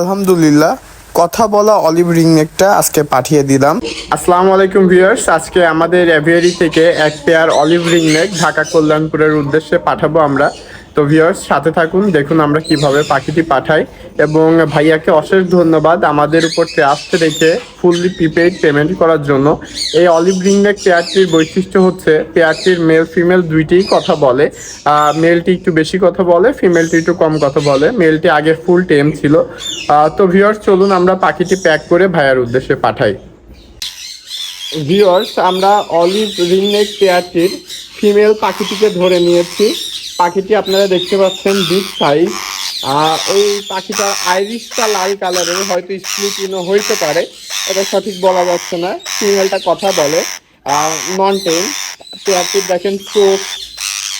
আলহামদুলিল্লাহ, কথা বলা অলিভ রিং নেকটা আজকে পাঠিয়ে দিলাম। আসসালামু আলাইকুম ভিউয়ার্স আজকে আমাদের অ্যাভিয়ারি থেকে এক pair olive ring neck Dhaka কল্যাণপুরের উদ্দেশ্যে পাঠাবো আমরা। তো ভিউয়ার্স সাথে থাকুন, দেখুন আমরা কীভাবে পাখিটি পাঠাই। এবং ভাইয়াকে অশেষ ধন্যবাদ আমাদের উপর ট্রাস্ট রেখে ফুললি প্রিপেইড পেমেন্ট করার জন্য। এই অলিভ রিং নেক পেয়ারটির বৈশিষ্ট্য হচ্ছে পেয়ারটির মেল ফিমেল দুইটিই কথা বলে। মেলটি একটু বেশি কথা বলে ফিমেলটি একটু কম কথা বলে। মেলটি আগে ফুল টেম ছিল। তো ভিউয়ার্স চলুন আমরা পাখিটি প্যাক করে ভাইয়ার উদ্দেশ্যে পাঠাই। ভিউয়ার্স আমরা অলিভ রিংনেক পেয়ারটির ফিমেল পাখিটিকে ধরে নিয়েছি। পাখিটি আপনারা দেখতে পাচ্ছেন বিগ সাইজ এই পাখিটার আইরিশটা লাল কালারের হয়তো স্প্লিটিনও হইতে পারে। এটা সঠিক বলা যাচ্ছে না। ফিমেলটা কথা বলে। নন টেন পেয়ারটির দেখেন চোখ,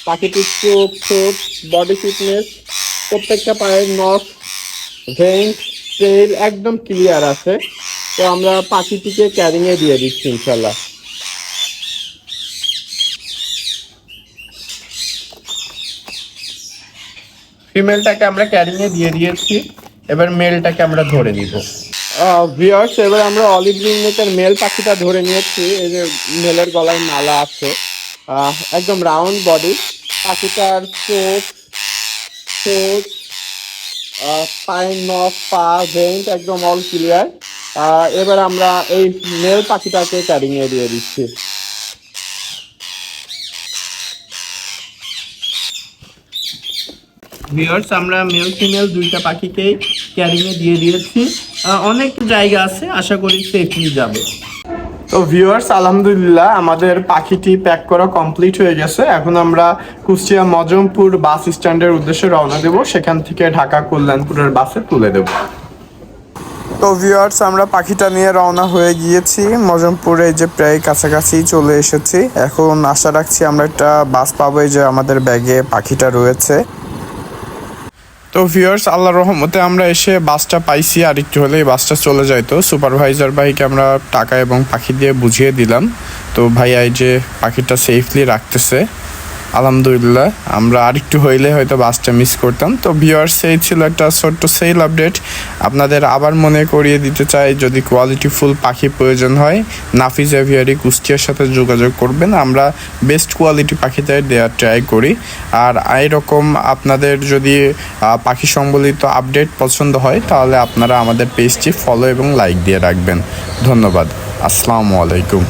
পাখিটির চোখ, ঠোঁট বডি ফিটনেস প্রত্যেকটা পায়ের নখ ভেন্ট ট্রেল একদম ক্লিয়ার আছে। তো আমরা পাখিটিকে ক্যারিং এ দিয়ে দিচ্ছি ইনশাল্লাহ ফিমেলটাকে আমরা ক্যারিং এ দিয়ে দিয়েছি। এবার মেলটাকে আমরা ধরে নিব। ভিউয়ার্স এবার আমরা অলিভ রিং নেকের মেল পাখিটা ধরে নিয়েছি। এই যে মেলের গলায় মালা আছে। একদম রাউন্ড বডি পাখিটার চোখ আহ, পায়ের নখ পা ভেন্ট একদম অল ক্লিয়ার এবার আমরা এই মেল পাখিটাকে ক্যারিং এ দিয়ে দিচ্ছি। ভিউয়ার্স আমরা মেল ফিমেল দুইটা পাখিকেই ক্যারিং এ দিয়ে দিয়েছি। অনেক জায়গা আছে, আশা করি সেফলি যাবে। তো ভিউয়ার্স আলহামদুলিল্লাহ আমাদের পাখিটি প্যাক করা কমপ্লিট হয়ে গেছে। এখন আমরা কুষ্টিয়া মজমপুর বাস স্ট্যান্ডের উদ্দেশ্যে রওনা দেব। সেখান থেকে ঢাকা কল্যাণপুরের বাসে তুলে দেব। তো ভিউয়ার্স আমরা পাখিটা নিয়ে রওনা হয়ে গিয়েছি। মজমপুরে যে প্রায় কাছাকাছি চলে এসেছি। এখন আশা রাখছি আমরা একটা বাস পাবো যে আমাদের ব্যাগে পাখিটা রয়েছে। তো ভিউয়ার্স আল্লাহ রহমতে আমরা এসে বাসটা পাইছি আর একটু হলে এই বাসটা চলে যাইতো সুপারভাইজার ভাইকে আমরা টাকা এবং পাখি দিয়ে বুঝিয়ে দিলাম। তো ভাই এই যে পাখিটা সেফলি রাখতেছে। আলহামদুলিল্লাহ, আমরা আরেকটু হইলে হয়তো বাসটা মিস করতাম। তো ভিউয়ার্স এই ছিল একটা ছোট্ট সেল আপডেট আপনাদের আবার মনে করিয়ে দিতে চাই, যদি কোয়ালিটি ফুল পাখি প্রয়োজন হয় নাফিজ এভিয়ারি কুষ্টিয়ার সাথে যোগাযোগ করবেন। আমরা বেস্ট কোয়ালিটি পাখিদের দেওয়ার ট্রাই করি। আর এইরকম আপনাদের যদি পাখি সম্বলিত আপডেট পছন্দ হয়, তাহলে আপনারা আমাদের পেজটি ফলো এবং লাইক দিয়ে রাখবেন। ধন্যবাদ। আসসালামু আলাইকুম।